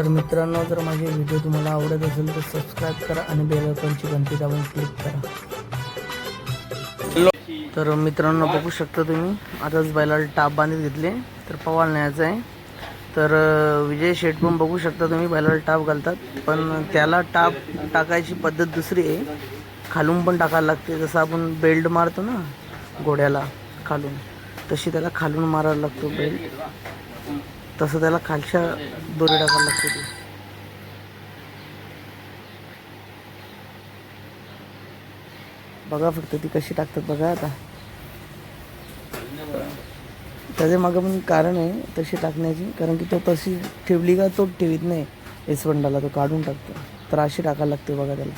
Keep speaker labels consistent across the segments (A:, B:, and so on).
A: तर मित्रांनो जर माझे व्हिडिओ तुम्हाला आवडत असेल तर सबस्क्राईब करा आणि बेल आयकॉनची घंटी दाबून क्लिक करा. तर मित्रांनो बघू शकता तुम्ही आताच बैलाला टाप बांधत घेतले तर पवाल न्यायचं आहे. तर विजय शेट पण बघू शकता तुम्ही बैलाला टाप घालतात. पण त्याला टाप टाकायची पद्धत दुसरी आहे. खालून पण टाकायला लागते जसं आपण बेल्ट मारतो ना घोड्याला खालून तशी त्याला खालून मारायला लागतो बेल्ट तसं त्याला खालच्या दोरी टाकायला लागते ती बघा फक्त ती कशी टाकतात बघा आता. त्याच्या मागं पण कारण आहे तशी टाकण्याची कारण की तो तशी ठेवली का तो ठेवीत नाही. एसवंडाला तो काढून टाकतो. तर अशी टाकायला लागते बघा त्याला.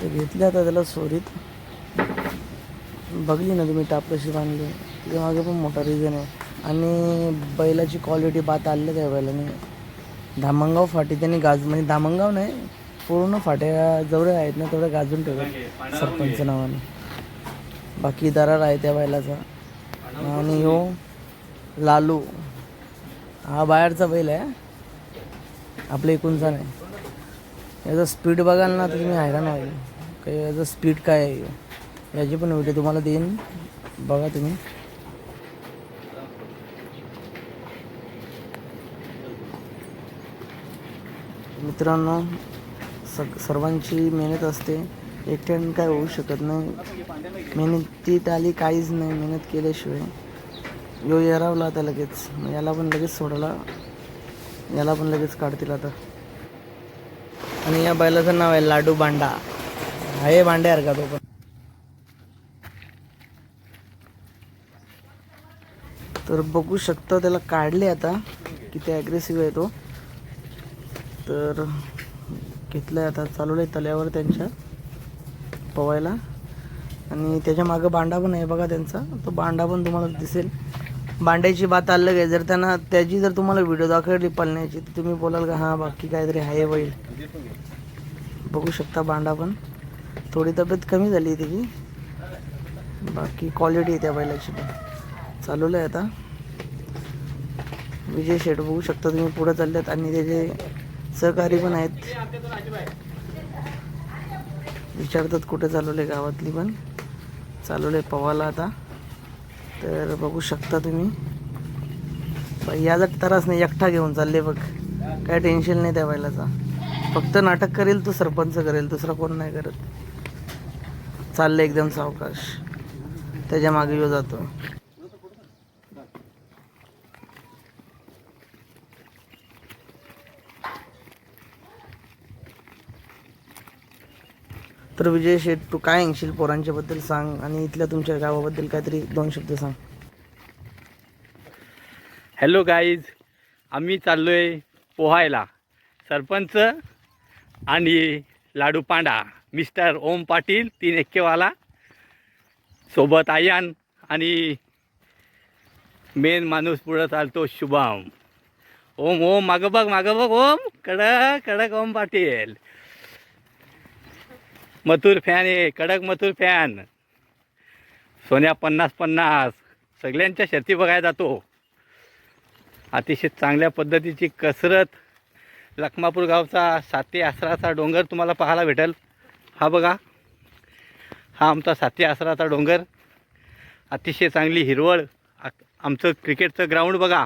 A: ते घेतले आता त्याला सोरीत. बघली ना तुम्ही टाप कशी बांधली. ते मागे पण मोठा रिझन आहे. आणि बैलाची क्वालिटी बात आली त्या बैलाने. धामणगाव फाटी त्यांनी गाज म्हणजे धामणगाव नाही पूर्ण फाट्या जवळ आहेत ना तेवढ्या गाजून ठेवतात सरपंच नावाने. बाकी दरार आहे त्या बैलाचा. आणि हो लालू. हा बाहेरचा बैल आहे आपल्या इकूनचा नाही याचा स्पीड बघाल ना तर तुम्ही हैराण व्हाल. काही याचा स्पीड काय आहे? याची पण व्हिडिओ तुम्हाला देईन. बघा तुम्ही. मित्रांनो सग सर्वांची मेहनत असते. एकट्याने काय होऊ शकत नाही. मेहनतीत आली काहीच नाही मेहनत केल्याशिवाय. यो येरावला आता लगेच. मग याला पण लगेच सोडला याला पण लगेच काढतील आता. आणि या बैलाचं नाव आहे लाडू बांडा. आहे बांड्यार का तो पण? तर बघू शकता त्याला काढले आता किती ॲग्रेसिव्ह आहे तो. तर घेतलं आता चालवलं आहे तल्यावर त्यांच्या. पवायला. आणि त्याच्या मागं बांडा पण आहे बघा त्यांचा. तो बांडा पण तुम्हाला दिसेल. बांड्याची बात अलग आहे. जर त्यांना त्याची जर तुम्हाला व्हिडिओ दाखवली पालण्याची तर तुम्ही बोलाल का हां बाकी काहीतरी आहे बैल. बघू शकता बांडा पण. थोडी तब्येत कमी झाली आहे त्याची. बाकी क्वालिटी आहे त्या बैलाची पण. चालवलं आहे आता. विजय शेठ बघू शकता तुम्ही पुढं चालल्यात. आणि त्याचे सहकारी पण आहेत. विचारतात कुठे चालवले गावातली पण. चालवले पवाला आता. तर बघू शकता तुम्ही. याचा त्रास नाही एकटा घेऊन चालले बघ. काय टेन्शन नाही त्या बैलाचा फक्त नाटक करेल तो सरपंच करेल दुसरा कोण नाही करत. चाललं एकदम सावकाश. त्याच्यामागे येऊ जातो. तर विजय शेठ तू काय ऐंशील पोरांच्याबद्दल सांग आणि इथल्या तुमच्या गावाबद्दल काहीतरी दोन शब्द सांग.
B: हॅलो गाईज आम्ही चाललो आहे पोहायला. सरपंच आणि लाडू पांडा मिस्टर ओम पाटील तीन एक्केवाला. सोबत आयान आणि मेन माणूस पुढं चालतो शुभम. ओम ओम मागं बघ मागं बघ ओम. कडक कडक ओम पाटील. मथुर फॅन आहे कडक मथुर फॅन. सोन्या पन्नास पन्नास. सगळ्यांच्या शर्ती बघायला जातो. अतिशय चांगल्या पद्धतीची कसरत. लखमापूर गावचा साती आसराचा डोंगर तुम्हाला पाहायला भेटेल. हा बघा. हा आमचा साती आसराचा डोंगर. अतिशय चांगली हिरवळ. आमचं क्रिकेटचं ग्राउंड बघा.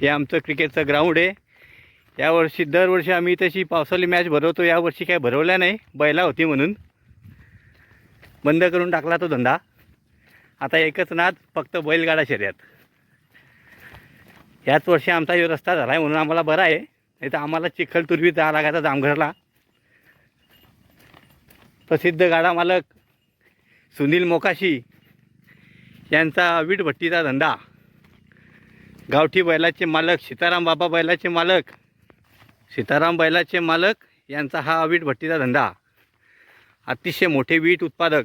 B: हे आमचं क्रिकेटचं ग्राउंड आहे यावर्षी दरवर्षी आम्ही तशी पावसाळी मॅच भरवतो. यावर्षी काय भरवल्या नाही. बैला होती म्हणून. बंद करून टाकला तो धंदा. आता एकच नाद फक्त बैलगाडा शर्यत. याच वर्षी आमचा जो रस्ता झाला आहे म्हणून आम्हाला बरा आहे. नाही तर आम्हाला चिखलतुर्वी जावं लागायचा जामघरला. प्रसिद्ध गाडा मालक सुनील मोकाशी यांचा वीटभट्टीचा धंदा. गावठी बैलाचे मालक सीताराम बाबा बैलाचे मालक. सीताराम बैलाचे मालक यांचा हा वीट भट्टीचा धंदा. अतिशय मोठे वीट उत्पादक.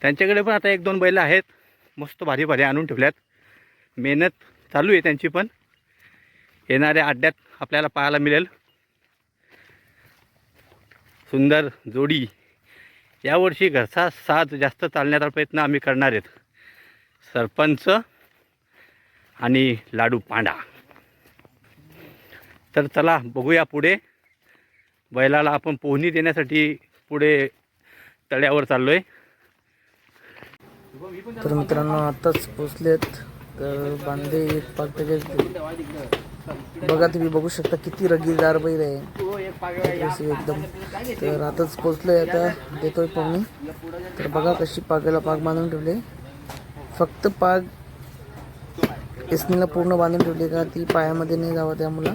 B: त्यांच्याकडे पण आता एक दोन बैलं आहेत. मस्त भारी भारी आणून ठेवल्यात. मेहनत चालू आहे त्यांची पण. येणाऱ्या अड्ड्यात आपल्याला पाहायला मिळेल. सुंदर जोडी. यावर्षी घरचा साज जास्त चालण्याचा प्रयत्न आम्ही करणार आहेत. सरपंच आणि लाडू पांडा. तर चला बघूया पुढे. बैलाला आपण पोहणी देण्यासाठी पुढे तळ्यावर चाललो आहे
A: तर मित्रांनो आताच पोचलेत तर बांधे एक पाक बघा तुम्ही बघू शकता किती रगीदार बैल आहे. एकदम. तर आताच पोचलोय आता देतोय पाहुणी. तर बघा कशी पागाला पाग बांधून ठेवले. फक्त पाग एसनीला पूर्ण बांधून ठेवली का ती पायामध्ये नाही जावं
B: मुला?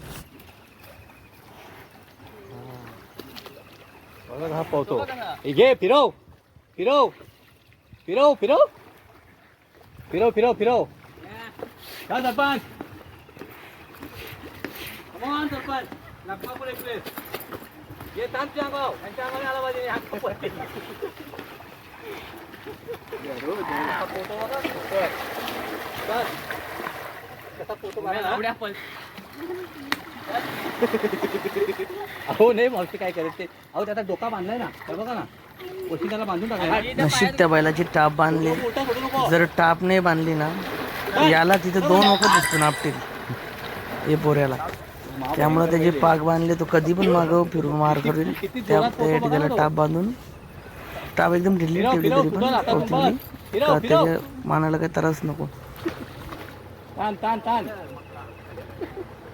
B: मजा रे जाऊ दे आतमध्ये चल सोडू नको इथे येऊ नको
A: त्याच्या त्या बैलाची पाहण्याची इच्छा पण बघा स्वतः उतरतो तो स्वतः जातो direct. सरळ
B: एकटाच
A: डायरेक्ट
B: तो अति भयान आहे बघा हा पावतो हे घे फिरव फिरव फिरव फिरव फिरव फिरव फिरव का sarpanch come on sarpanch Nagpur express ये तामच्या अंगाव यांच्या अंगाने आला पाहिजे हात पकडते. हा फोटो बघा, फोटो. चल. कसा फोटो काढायला? अहो नाही मावशी काय करत ते? अहो त्याचा डोका बांधलाय ना. हे बघा ना. वरती त्याला बांधून टाकाय
A: नशीब त्या बैलाची टाप बांधली. जर टाप नाही बांधली ना याला तिथे दोन वखत दिसतो ना आपटील हे पोऱ्याला. त्यामुळे त्याचे पाक बांधले तो कधी पण मागं फिरून मार करेल. त्या त्याला टाप बांधून. टाप एकदम ढिल्ली ठेवली तरी पण त्याच्या मानाला काही त्रास नको.
B: ताण ताण ताण.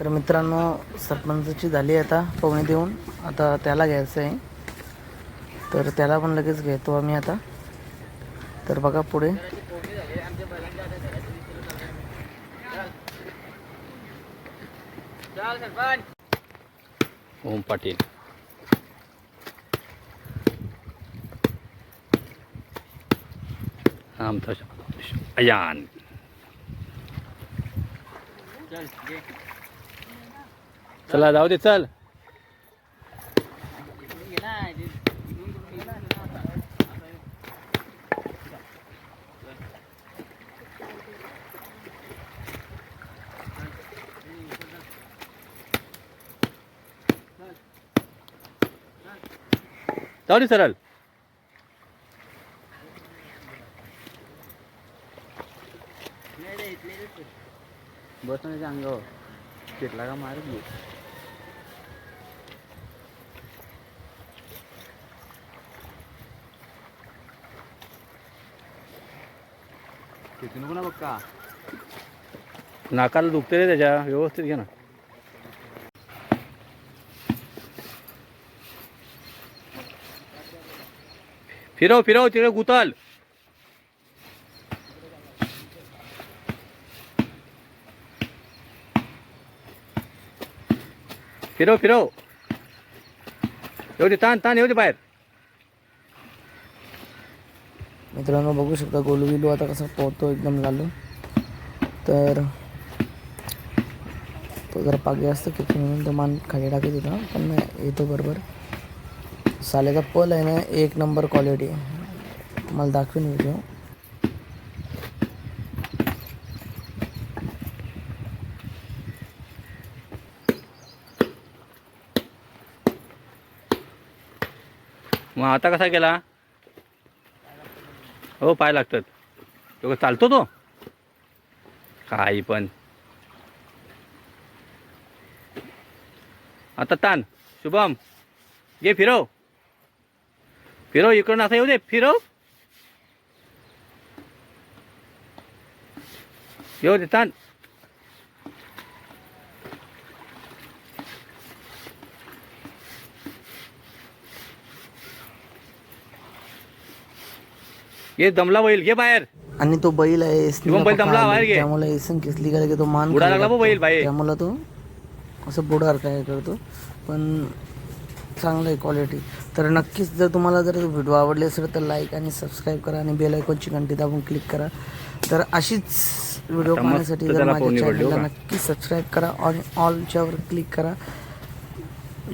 A: तर मित्रांनो सरपंचाची झाली आता पवणी देऊन. आता त्याला घ्यायचं आहे. तर त्याला पण लगेच घेतो आम्ही आता. तर बघा पुढे
C: चल सरपंच
B: ओम पाटील आमचा अयान
C: चल
B: जाऊ दे चल जाऊ दे सरळ.
C: बस ना अंगावर. पेटला का मार नको ना बघ का?
B: नाकाला दुखते रे त्याच्या. व्यवस्थित घे ना. फिरव फिरव तिकडे गुताल फिरव फिरव येऊ दे ताण ताण येऊ दे बाहेर.
A: मित्रांनो बघू शकता गोलू बिलू आता कसा पोहतो एकदम लालू तर तो जर पागे असतो की म्हणून तो मान खाली टाकत होता पण नाही, येतो बरोबर. साल्याचा पल आहे ना एक नंबर क्वालिटी मला दाखवीन व्हिडिओ
B: मग आता कसा केला हो पाय लागतात. तो चालतो तो? काही पण. आता ताण शुभम घे फिरव. फिरव इकडून असं येऊ दे फिरव येऊ दे ताण घे दमला बैल घे बाहेर
A: आणि तो बैल आहे
B: शिवम बैल दमला. बाहेर घे.
A: त्यामुळे एसन किसली गेला की तो मान
B: बुडा लागला बा. बैल बाहेर.
A: त्यामुळे तो असं बुडार काय करतो पण चांगलं आहे क्वालिटी तर नक्कीच जर तुम्हाला जर व्हिडिओ आवडले असेल तर लाईक आणि सबस्क्राईब करा आणि बेल आयकॉनची घंटी दाबून क्लिक करा. तर अशीच व्हिडिओ पाहण्यासाठी जर माझ्या चॅनलला. नक्की सबस्क्राईब करा आणि ऑलच्यावर क्लिक करा.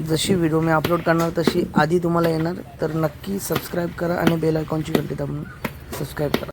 A: जशी व्हिडिओ मी अपलोड करणार तशी आधी तुम्हाला येणार. तर नक्की सबस्क्राईब करा आणि बेल आयकॉनची घंटी दाबून सबस्क्राईब करा.